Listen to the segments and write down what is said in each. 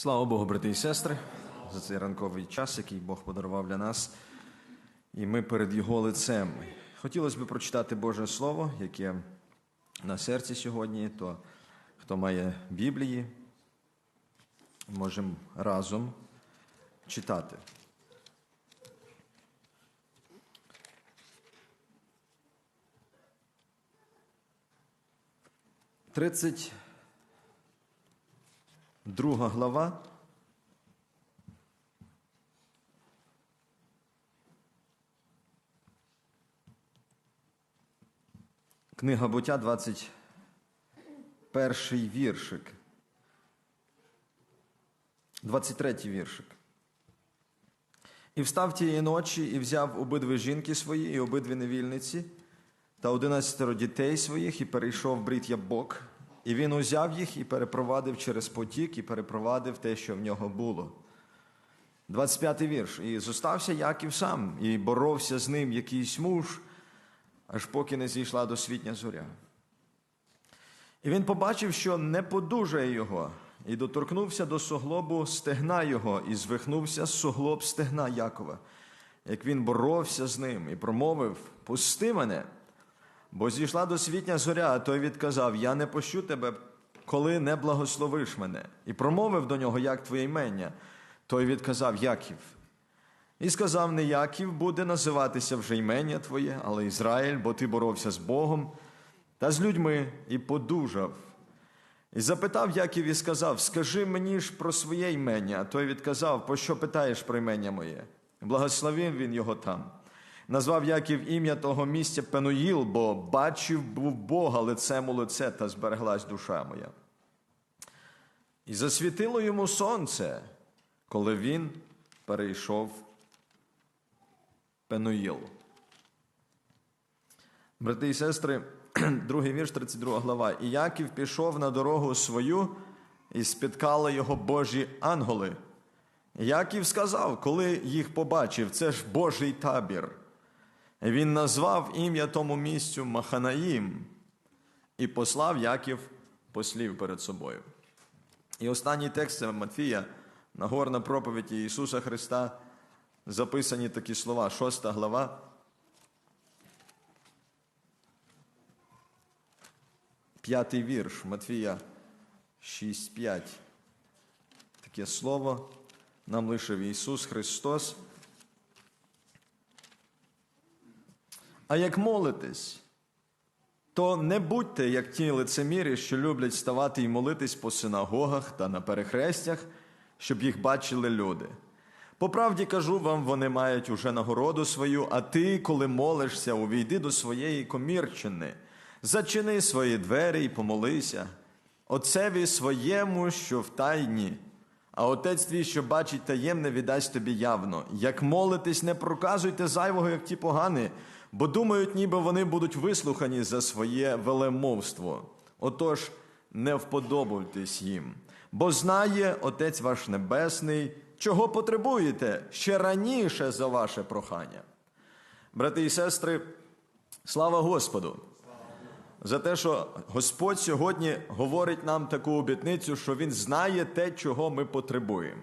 Слава Богу, брати і сестри, за цей ранковий час, який Бог подарував для нас. І ми перед Його лицем. Хотілося б прочитати Боже Слово, яке на серці сьогодні, то хто має Біблії, можемо разом читати. Тридцять друга глава. Книга буття, 21 віршик. 23 віршик. І встав тієї ночі, і взяв обидві жінки свої, і обидві невільниці, та одинадцятеро дітей своїх, і перейшов брід Ябок. І він узяв їх і перепровадив через потік, і перепровадив те, що в нього було. 25 вірш. І зостався Яків сам, і боровся з ним якийсь муж, аж поки не зійшла досвітня зоря. І він побачив, що не подужає його, і доторкнувся до суглобу стегна його, і звихнувся з суглоб стегна Якова, як він боровся з ним, і промовив: Пусти мене. Бо зійшла досвітня зоря, а той відказав: Я не пощу тебе, коли не благословиш мене. І промовив до нього, як твоє імення. Той відказав Яків. І сказав: Не Яків буде називатися вже імення твоє, але Ізраїль, бо ти боровся з Богом та з людьми і подужав. І запитав Яків і сказав: Скажи мені ж про своє імення. А той відказав, Пощо питаєш про імення моє? Благословив він його там. Назвав Яків ім'я того місця Пенуїл, бо бачив був Бога лицем у лице та збереглась душа моя. І засвітило йому сонце, коли він перейшов Пенуїл. Брати і сестри, другий вірш, 32 глава. І Яків пішов на дорогу свою, і спіткали його Божі ангели. Яків сказав, коли їх побачив, це ж Божий табір. Він назвав ім'я тому місцю Маханаїм і послав Яків послів перед собою. І останній текст це Матфія, Нагорна проповідь Ісуса Христа, записані такі слова, шоста глава. П'ятий вірш Матфія 6.5. Таке слово нам лишив Ісус Христос. А як молитесь, то не будьте, як ті лицемірі, що люблять ставати і молитись по синагогах та на перехрестях, щоб їх бачили люди. По правді кажу вам, вони мають уже нагороду свою, а ти, коли молишся, увійди до своєї комірчини, зачини свої двері і помолися, Отцеві своєму, що в тайні, а отець твій, що бачить таємне, віддасть тобі явно. Як молитесь, не проказуйте зайвого, як ті погані, бо думають, ніби вони будуть вислухані за своє велемовство. Отож, не вподобуйтесь їм, бо знає Отець ваш Небесний, чого потребуєте ще раніше за ваше прохання. Брати і сестри, слава Господу! За те, що Господь сьогодні говорить нам таку обітницю, що Він знає те, чого ми потребуємо.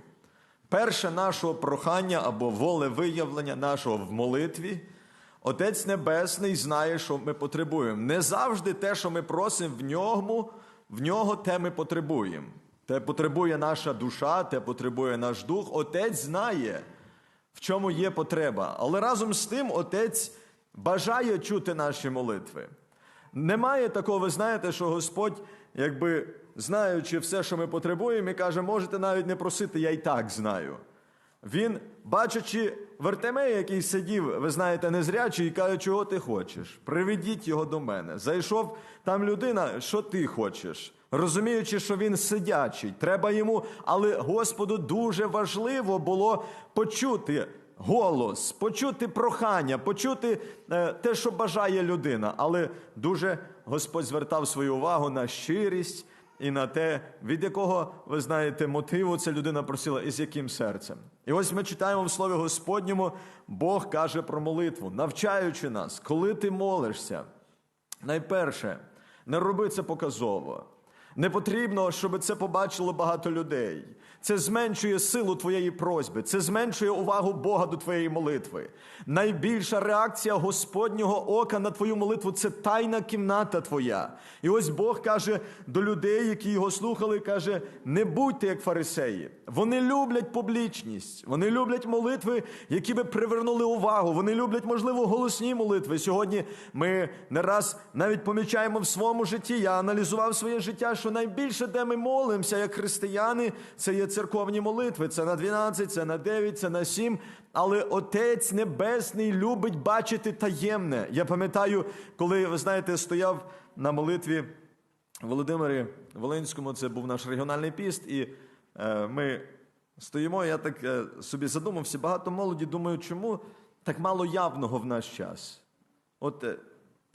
Перше нашого прохання або волевиявлення нашого в молитві, Отець Небесний знає, що ми потребуємо. Не завжди те, що ми просимо в ньому, в нього те ми потребуємо. Те потребує наша душа, те потребує наш дух. Отець знає, в чому є потреба. Але разом з тим, Отець бажає чути наші молитви. Немає такого, ви знаєте, що Господь, якби знаючи все, що ми потребуємо, і каже, можете навіть не просити, я й так знаю. Він, бачачи Вертемея, який сидів, ви знаєте, незрячий, і каже, чого ти хочеш? Приведіть його до мене. Зайшов там людина, що ти хочеш? Розуміючи, що він сидячий, треба йому, але Господу дуже важливо було почути голос, почути прохання, почути е, те, що бажає людина. Але дуже Господь звертав свою увагу на щирість і на те, від якого, ви знаєте, мотиву ця людина просила і з яким серцем. І ось ми читаємо в Слові Господньому, Бог каже про молитву, навчаючи нас, коли ти молишся, найперше, не роби це показово. Не потрібно, щоб це побачило багато людей. Це зменшує силу твоєї просьби, це зменшує увагу Бога до твоєї молитви. Найбільша реакція Господнього ока на твою молитву це тайна кімната твоя. І ось Бог каже до людей, які його слухали, каже: не будьте як фарисеї. Вони люблять публічність, вони люблять молитви, які би привернули увагу. Вони люблять, можливо, голосні молитви. Сьогодні ми не раз навіть помічаємо в своєму житті. Я аналізував своє життя, що найбільше, де ми молимося, як християни, це є церковні молитви. Це на 12, це на 9, це на 7. Але Отець Небесний любить бачити таємне. Я пам'ятаю, коли ви знаєте, стояв на молитві Володимирі Волинському, це був наш регіональний піст, і е, ми стоїмо. Я так е, собі задумався. Багато молоді думаю, чому так мало явного в наш час? От е,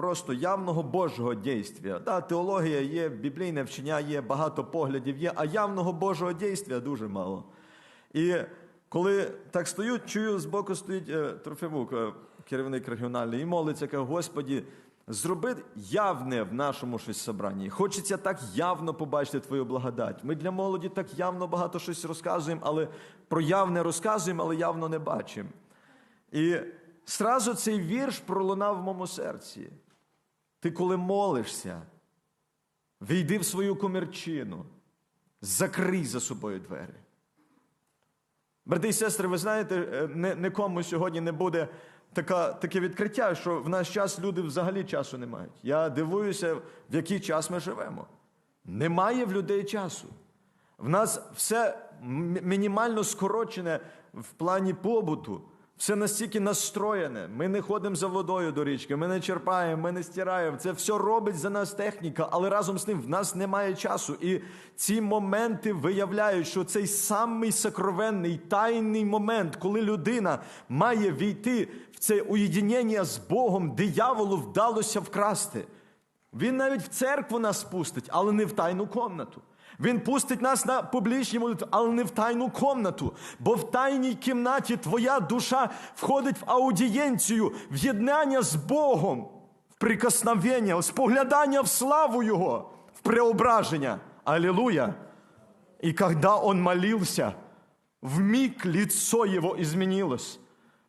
просто явного Божого дійства. Да, теологія є, біблійне вчення є, багато поглядів є, а явного Божого дійства дуже мало. І коли так стою, чую, збоку стоїть е, Трофимук, е, керівник регіональний, і молиться, каже, Господі, зроби явне в нашому щось собранні. Хочеться так явно побачити Твою благодать. Ми для молоді так явно багато щось розказуємо, але про явне розказуємо, але явно не бачимо. І сразу цей вірш пролунав в моєму серці. Ти коли молишся, війди в свою комірчину, закрий за собою двері. Брати і сестри, ви знаєте, е, нікому сьогодні не буде така, таке відкриття, що в наш час люди взагалі часу не мають. Я дивуюся, в який час ми живемо. Немає в людей часу. В нас все мінімально скорочене в плані побуту. Все настільки настроєне. Ми не ходимо за водою до річки, ми не черпаємо, ми не стираємо. Це все робить за нас техніка, але разом з тим в нас немає часу. І ці моменти виявляють, що цей самий сокровенний тайний момент, коли людина має війти в це уєднення з Богом, дияволу вдалося вкрасти. Він навіть в церкву нас пустить, але не в тайну комнату. Він пустить нас на публічні молитви, але не в тайну комнату. Бо в тайній кімнаті твоя душа входить в аудієнцію, в єднання з Богом, в прикосновення, в споглядання в славу Його, в преображення. Аллилуйя! И когда он молился, в миг лицо его изменилось.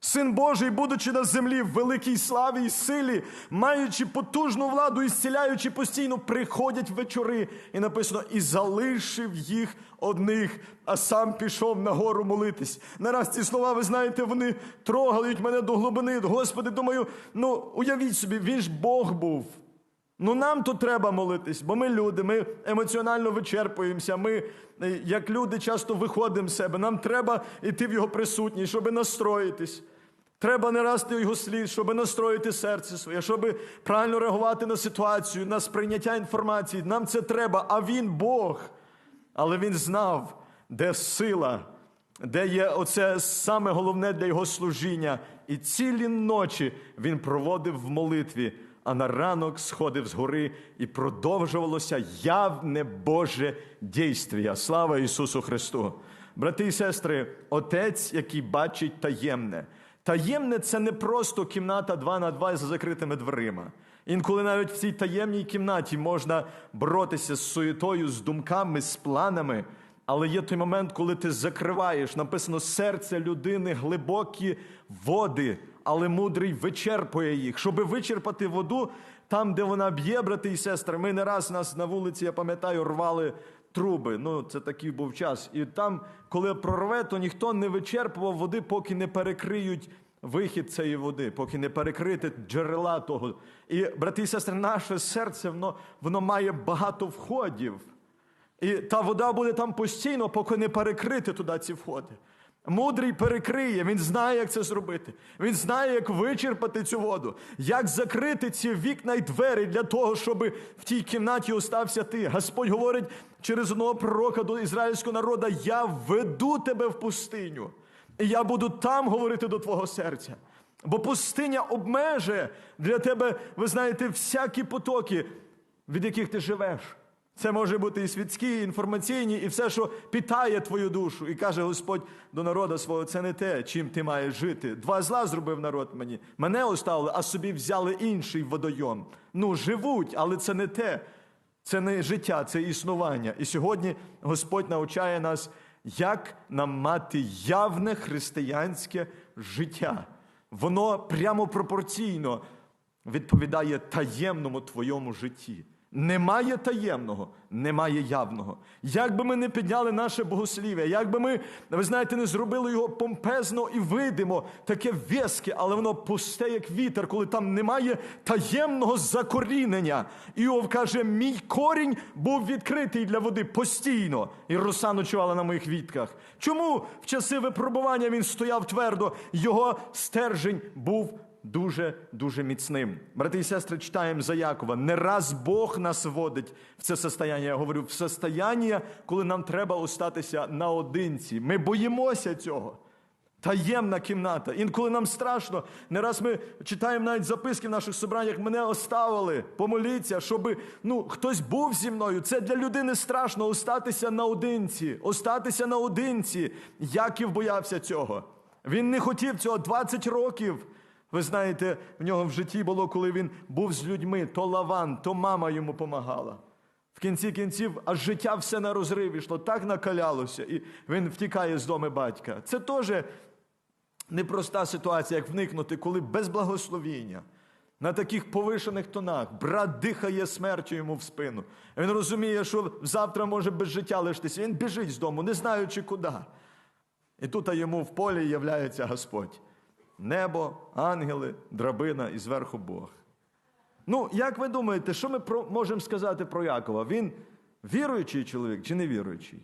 Син Божий, будучи на землі в великій славі і силі, маючи потужну владу і зціляючи постійно, приходять вечори. І написано, і залишив їх одних, а сам пішов на гору молитись. Нараз ці слова, ви знаєте, вони трогають мене до глибини. Господи, думаю, ну уявіть собі, він ж Бог був. Ну нам тут треба молитись, бо ми люди, ми емоціонально вичерпуємося. Ми, е, як люди, часто виходимо з себе. Нам треба йти в його присутність, щоб настроїтись. Треба не расти його слід, щоб настроїти серце своє, щоб правильно реагувати на ситуацію, на сприйняття інформації. Нам це треба, а він Бог. Але він знав, де сила, де є оце саме головне для його служіння. І цілі ночі він проводив в молитві, а на ранок сходив з гори і продовжувалося явне Боже дійствія. Слава Ісусу Христу! Брати і сестри, Отець, який бачить таємне. Таємне це не просто кімната 2 на 2 за закритими дверима. Інколи навіть в цій таємній кімнаті можна боротися з суєтою, з думками, з планами. Але є той момент, коли ти закриваєш, написано серце людини глибокі води, але мудрий вичерпує їх. Щоби вичерпати воду там, де вона б'є, брати і сестри. Ми не раз нас на вулиці, я пам'ятаю, рвали труби. Ну, це такий був час. І там, коли прорве, то ніхто не вичерпував води, поки не перекриють вихід цієї води, поки не перекрити джерела того. І, брати і сестри, наше серце, воно, воно має багато входів. І та вода буде там постійно, поки не перекрити туди ці входи. Мудрий перекриє, він знає, як це зробити. Він знає, як вичерпати цю воду, як закрити ці вікна й двері для того, щоб в тій кімнаті остався ти. Господь говорить через одного пророка до ізраїльського народу: Я веду тебе в пустиню, і я буду там говорити до твого серця. Бо пустиня обмежує для тебе, ви знаєте, всякі потоки, від яких ти живеш. Це може бути і світські, і інформаційні, і все, що питає твою душу. І каже Господь до народу свого, це не те, чим ти маєш жити. Два зла зробив народ мені. Мене оставили, а собі взяли інший водойом. Ну, живуть, але це не те. Це не життя, це існування. І сьогодні Господь навчає нас, як нам мати явне християнське життя. Воно прямо пропорційно відповідає таємному твоєму житті. Немає таємного, немає явного. Як би ми не підняли наше богослів'я, як би ми, ви знаєте, не зробили його помпезно і видимо, таке веске, але воно пусте, як вітер, коли там немає таємного закорінення. Іов каже: мій корінь був відкритий для води постійно, і роса ночувала на моїх вітках. Чому в часи випробування він стояв твердо? Його стержень був дуже дуже міцним. Брати і сестри, читаємо за Якова. Не раз Бог нас вводить в це состояння. Я говорю, в состояння, коли нам треба остатися наодинці. Ми боїмося цього. Таємна кімната. Інколи нам страшно. Не раз ми читаємо навіть записки в наших собраннях. Мене оставили, помоліться, щоб ну, хтось був зі мною. Це для людини страшно остатися наодинці. Остатися наодинці. Яків боявся цього. Він не хотів цього 20 років. Ви знаєте, в нього в житті було, коли він був з людьми, то Лаван, то мама йому помагала. В кінці кінців аж життя все на розрив ішло, так накалялося, і він втікає з дому батька. Це теж непроста ситуація, як вникнути, коли без благословіння. На таких повишених тонах брат дихає смертю йому в спину. Він розуміє, що завтра може без життя лишитися. Він біжить з дому, не знаючи куди. І тут йому в полі являється Господь. Небо, ангели, драбина і зверху Бог. Ну, як ви думаєте, що ми про, можемо сказати про Якова? Він віруючий чоловік чи не віруючий?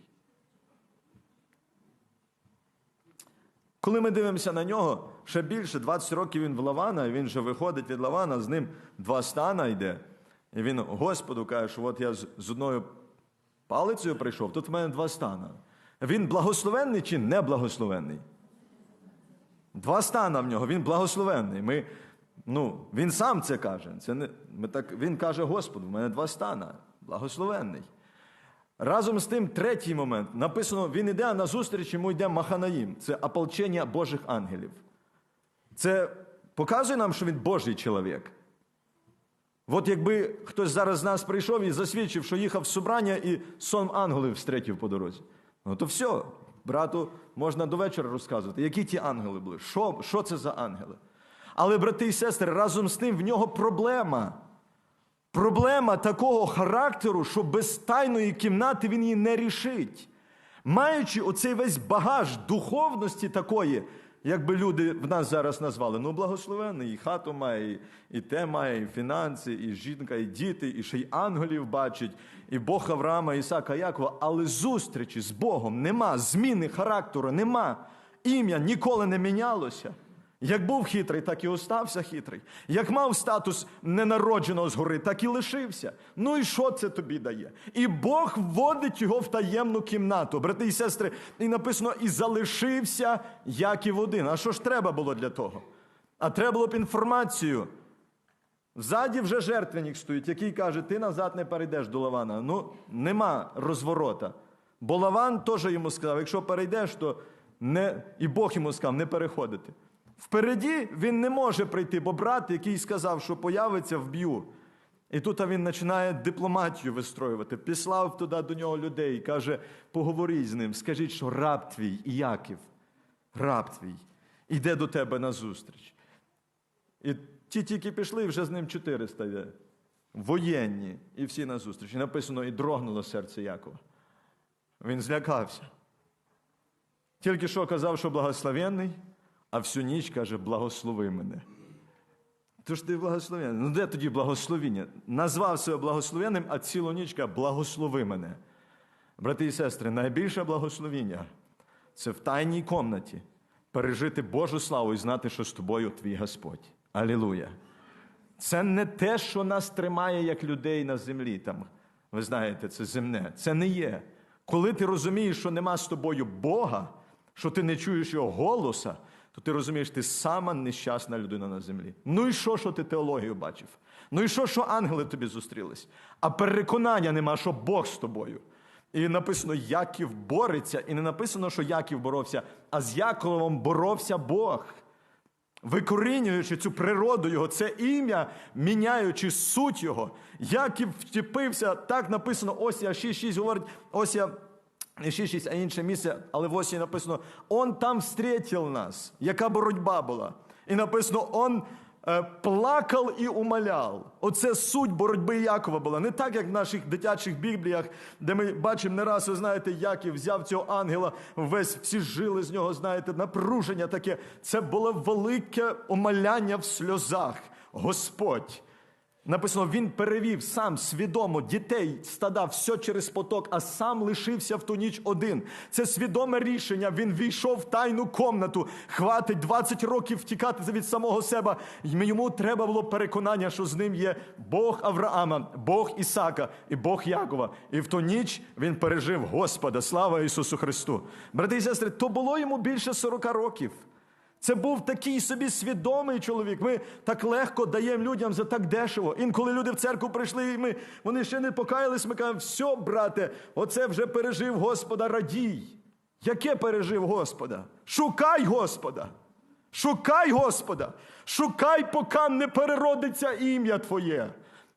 Коли ми дивимося на нього, ще більше 20 років він в Лавана, і він же виходить від Лавана, з ним два стана йде. І він Господу каже, що от я з одною палицею прийшов, тут в мене два стана. Він благословенний чи не благословенний? Два стана в нього, він благословенний. Ми, ну, Він сам це каже. Це не, ми так, Він каже Господу, в мене два стана, благословенний. Разом з тим, третій момент. Написано, він іде, а назустріч йому йде Маханаїм. Це ополчення Божих ангелів. Це показує нам, що він Божий чоловік. От якби хтось зараз з нас прийшов і засвідчив, що їхав в собрання і сон ангелів встрітив по дорозі. Ну то все, брату, можна до вечора розказувати, які ті ангели були, що, що це за ангели. Але, брати і сестри, разом з ним в нього проблема. Проблема такого характеру, що без тайної кімнати він її не рішить. Маючи оцей весь багаж духовності такої, як би люди в нас зараз назвали, ну благословений, і хату має, і, те має, і фінанси, і жінка, і діти, і ще й ангелів бачить, і Бог Авраама, Ісака, Якова, але зустрічі з Богом нема, зміни характеру нема. Ім'я ніколи не мінялося. Як був хитрий, так і остався хитрий. Як мав статус ненародженого згори, так і лишився. Ну і що це тобі дає? І Бог вводить його в таємну кімнату, брати і сестри, і написано: і залишився Яків один. А що ж треба було для того? А треба було б інформацію. Ззаді вже жертвенник стоїть, який каже: ти назад не перейдеш до Лавана. Ну, нема розворота. Бо Лаван теж йому сказав: якщо перейдеш, то не... і Бог йому сказав, не переходити. Впереді він не може прийти, бо брат, який сказав, що появиться, вб'ю. І тут він починає дипломатію вистроювати. Післав туди до нього людей і каже: поговоріть з ним, скажіть, що раб твій Іяків, раб твій, іде до тебе на зустріч. І ті тільки пішли, вже з ним 400 йде. Воєнні, і всі на зустріч. І написано, і дрогнуло серце Якова. Він злякався. Тільки що казав, що благословенний, а всю ніч каже, благослови мене. Тож ти благословенний. Ну де тоді благословіння? Назвав себе благословенним, а цілу ніч каже, благослови мене. Брати і сестри, найбільше благословіння це в тайній комнаті пережити Божу славу і знати, що з тобою твій Господь. Алілуя. Це не те, що нас тримає як людей на землі. Там, Ви знаєте, це земне. Це не є. Коли ти розумієш, що нема з тобою Бога, що ти не чуєш його голоса, то ти розумієш, ти сама нещасна людина на землі. Ну і що, що ти теологію бачив? Ну і що, що ангели тобі зустрілись? А переконання нема, що Бог з тобою. І написано, Яків бореться, і не написано, що Яків боровся, а з Яковом боровся Бог. викорінюючи цю природу його, це ім'я, міняючи суть його. Яків втіпився, так написано, Осія 6.6 говорить, Осія не 6.6, а інше місце, але в Осії написано, Он там встретив нас. Яка боротьба була? І написано, Он е, плакав і умоляв. Оце суть боротьби Якова була. Не так, як в наших дитячих бібліях, де ми бачимо не раз, ви знаєте, Яків взяв цього ангела, весь всі жили з нього, знаєте, напруження таке. Це було велике умоляння в сльозах. Господь. Написано, він перевів сам свідомо дітей, стада, все через поток, а сам лишився в ту ніч один. Це свідоме рішення. Він війшов в тайну комнату. Хватить 20 років втікати від самого себе. Йому треба було переконання, що з ним є Бог Авраама, Бог Ісака і Бог Якова. І в ту ніч він пережив Господа. Слава Ісусу Христу. Брати і сестри, то було йому більше 40 років. Це був такий собі свідомий чоловік. Ми так легко даємо людям за так дешево. Інколи люди в церкву прийшли, і ми, вони ще не покаялись, ми кажемо, все, брате, оце вже пережив Господа, радій. Яке пережив Господа? Шукай Господа. Шукай Господа. Шукай, поки не переродиться ім'я Твоє.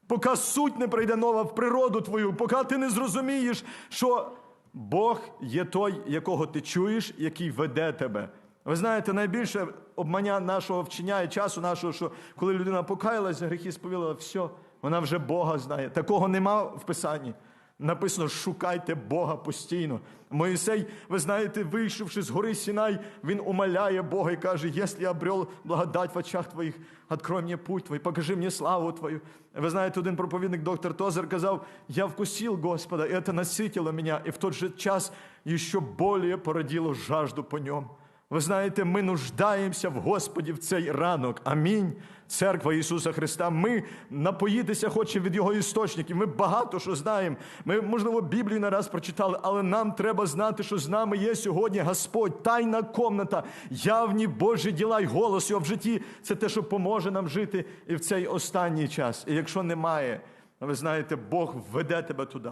Поки суть не прийде нова в природу твою, поки ти не зрозумієш, що Бог є той, якого ти чуєш, який веде тебе. Ви знаєте, найбільше обмання нашого вчення і часу нашого, що коли людина покаялася, гріхи сповіла, все, вона вже Бога знає. Такого нема в Писанні. Написано, шукайте Бога постійно. Моїсей, ви знаєте, вийшовши з гори Сінай, він умоляє Бога і каже: якщо я обрел благодать в очах твоїх, открой мені путь твій, покажи мені славу твою. Ви знаєте, один проповідник, доктор Тозер, казав: Я вкусил Господа, і це наситило мене, і в той же час ще більше породило жажду по ньому. Ви знаєте, ми нуждаємося в Господі в цей ранок. Амінь. Церква Ісуса Христа. Ми напоїтися хочемо від Його істочників. Ми багато що знаємо. Ми, можливо, Біблію не раз прочитали, але нам треба знати, що з нами є сьогодні Господь, тайна комната, явні Божі діла й голос Його в житті. Це те, що поможе нам жити і в цей останній час. І якщо немає, ви знаєте, Бог веде тебе туди.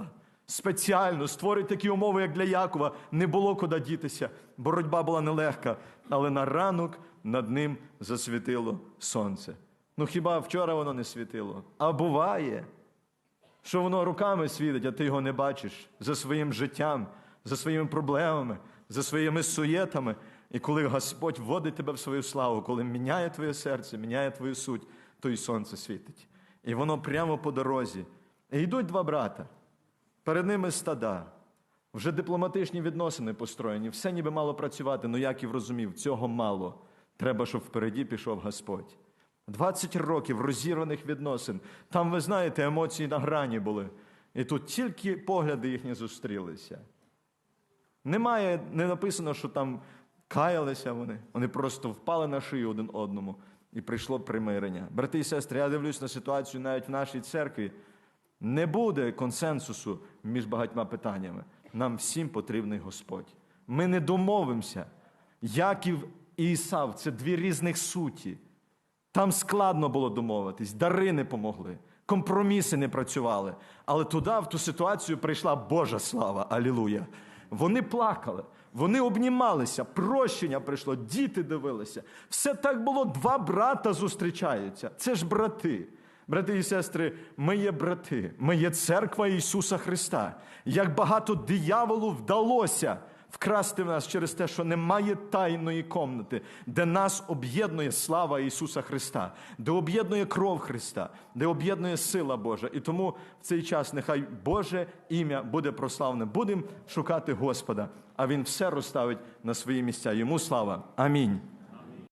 Спеціально створить такі умови, як для Якова, не було куди дітися. Боротьба була нелегка, але на ранок над ним засвітило сонце. Ну хіба вчора воно не світило? А буває, що воно руками світить, а ти його не бачиш за своїм життям, за своїми проблемами, за своїми суєтами. І коли Господь вводить тебе в свою славу, коли міняє твоє серце, міняє твою суть, то і сонце світить. І воно прямо по дорозі. І йдуть два брата. Перед ними стада, вже дипломатичні відносини построєні, все ніби мало працювати, але Яків розумів, цього мало. Треба, щоб впереді пішов Господь. 20 років розірваних відносин. Там, ви знаєте, емоції на грані були. І тут тільки погляди їхні зустрілися. Немає, не написано, що там каялися вони. Вони просто впали на шию один одному і прийшло примирення. Брати і сестри, я дивлюсь на ситуацію навіть в нашій церкві. Не буде консенсусу між багатьма питаннями. Нам всім потрібний Господь. Ми не домовимося. Яків і Ісав це дві різних суті. Там складно було домовитись, дари не помогли, компроміси не працювали. Але туди, в ту ситуацію, прийшла Божа слава. Алілуя. Вони плакали, вони обнімалися, прощення прийшло, діти дивилися. Все так було, два брата зустрічаються. Це ж брати. Брати і сестри, ми є брати, ми є церква Ісуса Христа. Як багато дияволу вдалося вкрасти в нас через те, що немає тайної комнати, де нас об'єднує слава Ісуса Христа, де об'єднує кров Христа, де об'єднує сила Божа. І тому в цей час нехай Боже ім'я буде прославне. Будемо шукати Господа, а Він все розставить на свої місця. Йому слава. Амінь.